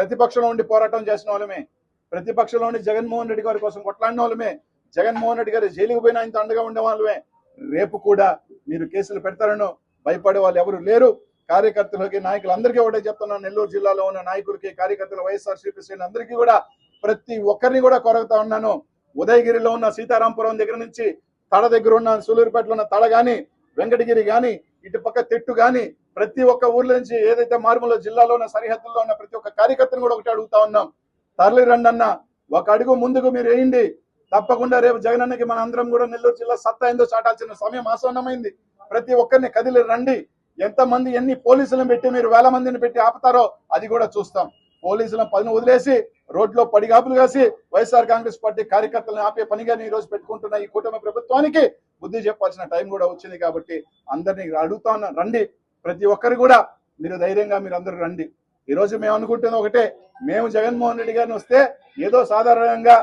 ప్రతిపక్షంలో ఉండి పోరాటం చేసిన వాళ్ళమే. ప్రతిపక్షంలో ఉండి జగన్మోహన్ రెడ్డి గారి కోసం కొట్లాడిన వాళ్ళమే. జగన్మోహన్ రెడ్డి గారు జైలుకు పోయిన ఆయనతో అండగా ఉండే వాళ్ళమే. రేపు కూడా మీరు కేసులు పెడతారనో భయపడే వాళ్ళు ఎవరు లేరు. కార్యకర్తలకి నాయకులందరికీ ఒకటే చెప్తున్నాను. నెల్లూరు జిల్లాలో ఉన్న నాయకులకి కార్యకర్తలు వైఎస్ఆర్సీపీ శ్రేణులందరికీ కూడా ప్రతి ఒక్కరిని కూడా కొరగుతా ఉన్నాను. ఉదయగిరిలో ఉన్న సీతారాంపురం దగ్గర నుంచి తడ దగ్గర ఉన్న సూలూరుపేటలో ఉన్న తడ గాని వెంకటగిరి కానీ ఇటు పక్క తిట్టు గాని ప్రతి ఒక్క ఊర్ల నుంచి ఏదైతే మారుమూల జిల్లాలో ఉన్న సరిహద్దుల్లో ఉన్న ప్రతి ఒక్క కార్యకర్తను కూడా ఒకటి అడుగుతా ఉన్నాం. తరలి రండి అన్న ఒక అడుగు ముందుకు మీరు వేయండి. తప్పకుండా రేపు జగనన్నకి మన అందరం కూడా నెల్లూరు జిల్లా సత్తా ఏందో చాటాల్సిన సమయం ఆసన్నమైంది. ప్రతి ఒక్కరిని కదిలి రండి. ఎంతమంది ఎన్ని పోలీసులను పెట్టి మీరు వేల మందిని పెట్టి ఆపుతారో అది కూడా చూస్తాం. పోలీసులను పని వదిలేసి రోడ్లో పడిగాపులు కాసి వైఎస్ఆర్ కాంగ్రెస్ పార్టీ కార్యకర్తలను ఆపే పనిగా ఈ రోజు పెట్టుకుంటున్న ఈ కూటమి ప్రభుత్వానికి బుద్ధి చెప్పాల్సిన టైం కూడా వచ్చింది కాబట్టి అందరినీ అడుగుతా ఉన్నాను రండి. ప్రతి ఒక్కరు కూడా మీరు ధైర్యంగా మీరు అందరూ రండి. ఈ రోజు మేము అనుకుంటున్న ఒకటే మేము జగన్మోహన్ రెడ్డి గారిని వస్తే ఏదో సాధారణంగా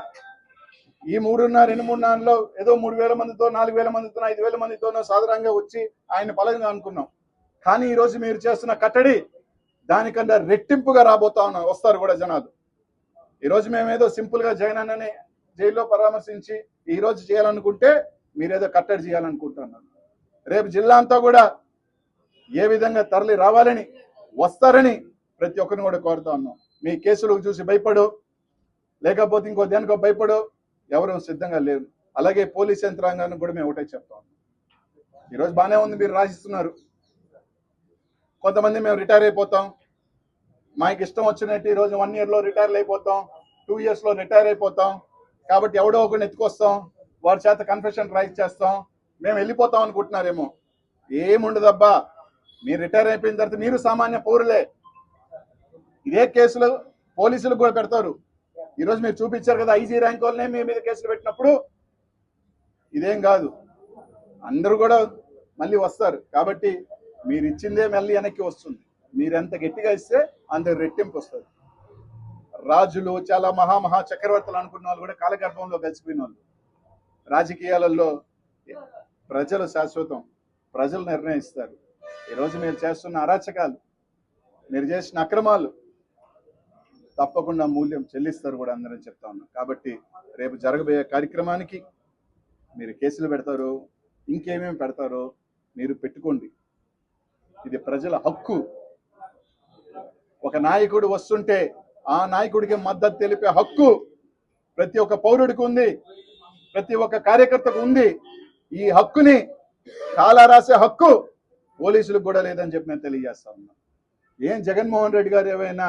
ఈ మూడున్నర రెండు మూడున్నరలో ఏదో మూడు వేల మందితో నాలుగు వేల మందితో ఐదు వేల మందితోనో సాధారణంగా వచ్చి ఆయన పలంగా అనుకున్నాం. కానీ ఈ రోజు మీరు చేస్తున్న కట్టడి దానికన్నా రెట్టింపుగా రాబోతా ఉన్నాం వస్తారు కూడా జనాలు. ఈరోజు మేము ఏదో సింపుల్గా జగన్ అన్నని జైల్లో పరామర్శించి ఈరోజు చేయాలనుకుంటే మీరేదో కట్టడి చేయాలనుకుంటున్నారు. రేపు జిల్లా అంతా కూడా ఏ విధంగా తరలి రావాలని వస్తారని ప్రతి ఒక్కరిని కూడా కోరుతా ఉన్నాం. మీ కేసులకు చూసి భయపడు లేకపోతే ఇంకో దేనికో భయపడు ఎవరు సిద్ధంగా లేరు. అలాగే పోలీస్ యంత్రాంగాన్ని కూడా మేము ఒకటే చెప్తాం ఈరోజు బాగానే ఉంది మీరు రాసిస్తున్నారు. కొంతమంది మేము రిటైర్ అయిపోతాం. మాకు ఇష్టం వచ్చినట్టు ఈరోజు వన్ ఇయర్లో రిటైర్ అయిపోతాం టూ ఇయర్స్లో రిటైర్ అయిపోతాం. కాబట్టి ఎవడో ఒకరిని ఎత్తుకొస్తాం. వారి చేత కన్ఫెషన్ రైజ్ చేస్తాం. మేము వెళ్ళిపోతాం అనుకుంటున్నారేమో. ఏముండదబ్బా? మీరు రిటైర్ అయిపోయిన తర్వాత మీరు సామాన్య పౌరులే. ఇదే కేసులు పోలీసులు కూడా పెడతారు. ఈరోజు మీరు చూపించారు కదా ఐజీ ర్యాంక్ వాళ్ళనే మీ మీద కేసులు పెట్టినప్పుడు. ఇదేం కాదు. అందరూ కూడా మళ్ళీ వస్తారు. కాబట్టి మీరు ఇచ్చిందే మళ్ళీ వెనక్కి వస్తుంది. మీరు ఎంత గట్టిగా ఇస్తే అంత రెట్టింపు వస్తుంది. రాజులు చాలా మహా మహా చక్రవర్తులు అనుకున్న వాళ్ళు కూడా కాలగర్భంలో కలిసిపోయిన వాళ్ళు. రాజకీయాలలో ప్రజలు శాశ్వతం ప్రజలు నిర్ణయిస్తారు. ఈరోజు మీరు చేస్తున్న అరాచకాలు మీరు చేసిన అక్రమాలు తప్పకుండా మూల్యం చెల్లిస్తారు కూడా అందరం చెప్తా ఉన్నాం. కాబట్టి రేపు జరగబోయే కార్యక్రమానికి మీరు కేసులు పెడతారు ఇంకేమేమి పెడతారో మీరు పెట్టుకోండి. ఇది ప్రజల హక్కు. ఒక నాయకుడు వస్తుంటే ఆ నాయకుడికి మద్దతు తెలిపే హక్కు ప్రతి ఒక్క పౌరుడికి ఉంది. ప్రతి ఒక్క కార్యకర్తకు ఉంది. ఈ హక్కుని కాలా రాసే హక్కు పోలీసులకు కూడా లేదని చెప్పి నేను తెలియజేస్తా ఉన్నా. ఏం జగన్మోహన్ రెడ్డి గారు ఏమైనా